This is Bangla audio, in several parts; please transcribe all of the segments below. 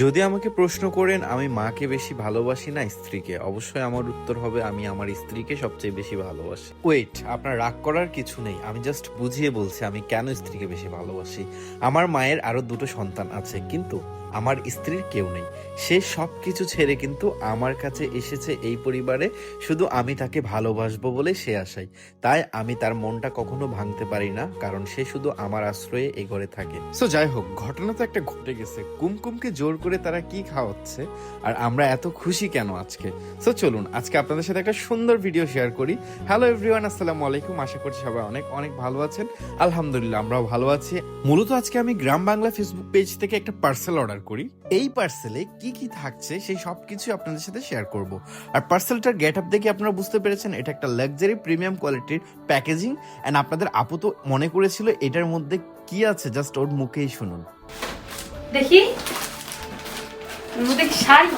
যদি আমাকে প্রশ্ন করেন আমি মাকে বেশি ভালোবাসি না স্ত্রীকে? অবশ্যই আমার উত্তর হবে আমি আমার স্ত্রীকে সবচেয়ে বেশি ভালোবাসি। ওয়েট আপনার রাগ করার কিছু নেই। আমি জাস্ট বুঝিয়ে বলছি আমি কেন স্ত্রীকে বেশি ভালোবাসি? আমার মায়ের আরও দুটো সন্তান আছে কিন্তু আমার স্ত্রীর কেউ নেই। সে সব কিছু ছেড়ে কিন্তু আমার কাছে এসেছে এই পরিবারে। শুধু আমি তাকে ভালোবাসবো বলে সে আশাই তাই আমি তার মনটা কখনো ভাঙতে পারি না, কারণ সে শুধু আমার আশ্রয়ে এ ঘরে থাকে। সো যাই হোক, ঘটনা তো একটা ঘটে গেছে। কুমকুমকে জোর করে তারা কি খাওয়াচ্ছে? আর আমরা এত খুশি কেন আজকে? সো চলুন, আজকে আপনাদের সাথে একটা সুন্দর ভিডিও শেয়ার করি। হ্যালো এভরিওয়ান আসসালামু আলাইকুম। আশা করছি সবাই অনেক অনেক ভালো আছেন। আলহামদুলিল্লাহ, আমরাও ভালো আছি। মূলত আজকে আমি গ্রাম বাংলা ফেসবুক পেজ থেকে একটা পার্সেল অর্ডার করি। এই পার্সেলে কি কি থাকছে সেই সব কিছু আপনাদের সাথে শেয়ার করব। আর পার্সেলটার গেট আপ দেখে আপনারা বুঝতে পেরেছেন এটা একটা লাক্সারি প্রিমিয়াম কোয়ালিটির প্যাকেজিং অ্যান্ড আপনাদের আপু তো মনে করেছিল এটার মধ্যে কি আছে জাস্ট ওর মুখেই শুনুন। দেখি এর শাড়ি?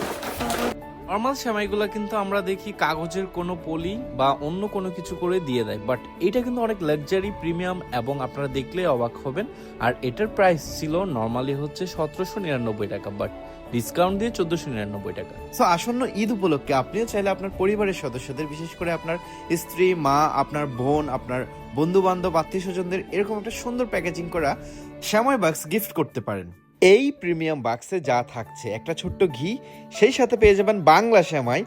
নর্মাল সেমাইগুলো কিন্তু আমরা দেখি কাগজের কোনো পলি বা অন্য কোনো কিছু করে দিয়ে দেয়। বাট এটা কিন্তু অনেক লাক্সারি প্রিমিয়াম এবং আপনারা দেখলে অবাক হবেন। আর এটার প্রাইস ছিল নর্মালি হচ্ছে সতেরোশো নিরানব্বই টাকা বাট ডিসকাউন্ট দিয়ে চোদ্দশো নিরানব্বই টাকা। সো আসন্ন ঈদ উপলক্ষে আপনিও চাইলে আপনার পরিবারের সদস্যদের, বিশেষ করে আপনার স্ত্রী, মা, আপনার বোন, আপনার বন্ধু বান্ধব আত্মীয় স্বজনদের এরকম একটা সুন্দর প্যাকেজিং করা শ্যাময় বাক্স গিফট করতে পারেন। এই প্রিমিয়াম বাক্সে যা থাকছে, একটা ছোট্ট ঘি, সেই সাথে পেয়ে যাবেন বাংলা শ্যামাই,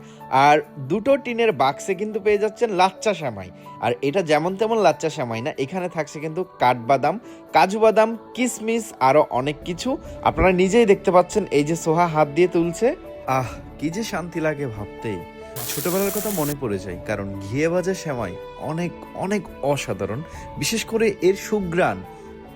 আর দুটো টিনের বাক্সে কিন্তু পেয়ে যাচ্ছেন লাচ্চা শ্যামাই। আর এটা যেমন তেমন লাচ্চা শ্যামাই না, এখানে থাকছে কিন্তু কাঠবাদাম, কাজু বাদাম কিশমিশ আরও অনেক কিছু। আপনারা নিজেই দেখতে পাচ্ছেন এই যে সোহা হাত দিয়ে তুলছে। আহ, কি যে শান্তি লাগে ভাবতেই। ছোটবেলার কথা মনে পড়ে যায়, কারণ ঘিয়ে ভাজা শ্যামাই অনেক অনেক অসাধারণ। বিশেষ করে এর সুগ্রাণ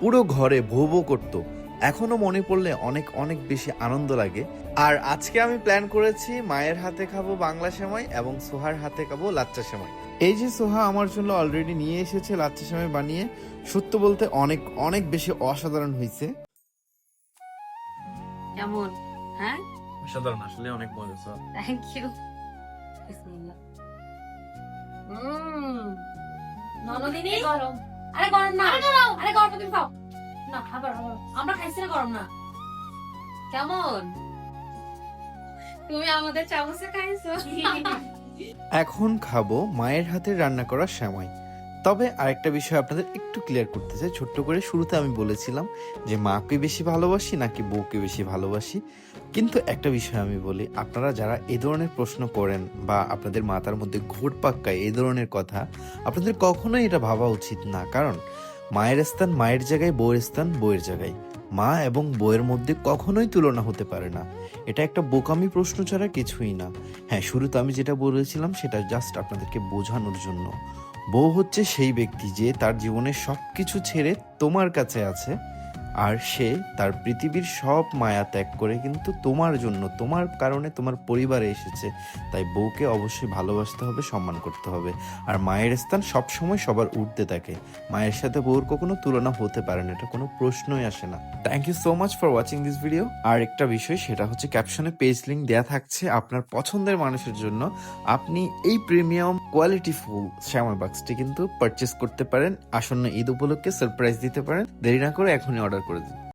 পুরো ঘরে ভো ভো করতো। এখনও মনে পড়লে অনেক অনেক বেশি আনন্দ লাগে। আর আজকে আমি প্ল্যান করেছি মায়ের হাতে খাব বাংলা সেমাই এবং সোহার হাতে খাব লাচ্চা সেমাই। এই যে সোহা আমার জন্য অলরেডি নিয়ে এসেছে লাচ্চা সেমাই বানিয়ে সত্য বলতে অনেক অনেক বেশি অসাধারণ হয়েছে। কেমন? হ্যাঁ? অসাধারণ আসলে অনেক মজা থ্যাংক ইউ ননদিনী? গরম। আরে গরম না। আরে গরম তুমি খাও। না আবার আমরা খাইছি না গরম না? কেমন? তুমি আমাদের চামচে খাইছো। এখন খাব মায়ের হাতে রান্না করা শ্যামাই তবে আরেকটা বিষয় আপনাদের একটু ক্লিয়ার করতে চাই। ছোট্ট করে শুরুতে আমি বলেছিলাম যে, মাকে বেশি ভালোবাসি নাকি বউকে বেশি ভালোবাসি? কিন্তু একটা বিষয় আমি বলি, আপনারা যারা এ ধরনের প্রশ্ন করেন বা আপনাদের মাথার মধ্যে ঘোর পাক্কায় এই ধরনের কথা, আপনাদের কখনোই এটা ভাবা উচিত না। কারণ মায়ের স্থান মায়ের জায়গায়, বউয়ের স্থান বউয়ের জায়গায়। মা এবং বউয়ের মধ্যে কখনোই তুলনা হতে পারে না। এটা একটা বোকামি প্রশ্ন ছাড়া কিছুই না। হ্যাঁ শুরুতে আমি যেটা বলেছিলাম সেটা জাস্ট আপনাদেরকে বোঝানোর জন্য। বউ হচ্ছে সেই ব্যক্তি যে তার জীবনের সব কিছু ছেড়ে তোমার কাছে আছে। আর সে তার পৃথিবীর সব মায়া ত্যাগ করে কিন্তু তোমার জন্য, তোমার কারণে তোমার পরিবারে এসেছে। তাই বউকে অবশ্যই ভালোবাসতে হবে, সম্মান করতে হবে। আর মায়ের স্থান সবসময় সবার উঠতে থাকে। মায়ের সাথে বউর কখনো তুলনা হতে পারে না, এটা কোনো প্রশ্নই আসে না। Thank you so much for watching this video আর একটা বিষয়, সেটা হচ্ছে ক্যাপশনে পেজ লিঙ্ক দেওয়া থাকছে আপনার পছন্দের মানুষের জন্য। আপনি এই প্রিমিয়াম কোয়ালিটি ফুল শ্যামা বাক্সটি কিন্তু পারচেস করতে পারেন। আসন্ন ঈদ উপলক্ষে সারপ্রাইজ দিতে পারেন। দেরি না করে এখনই অর্ডার করে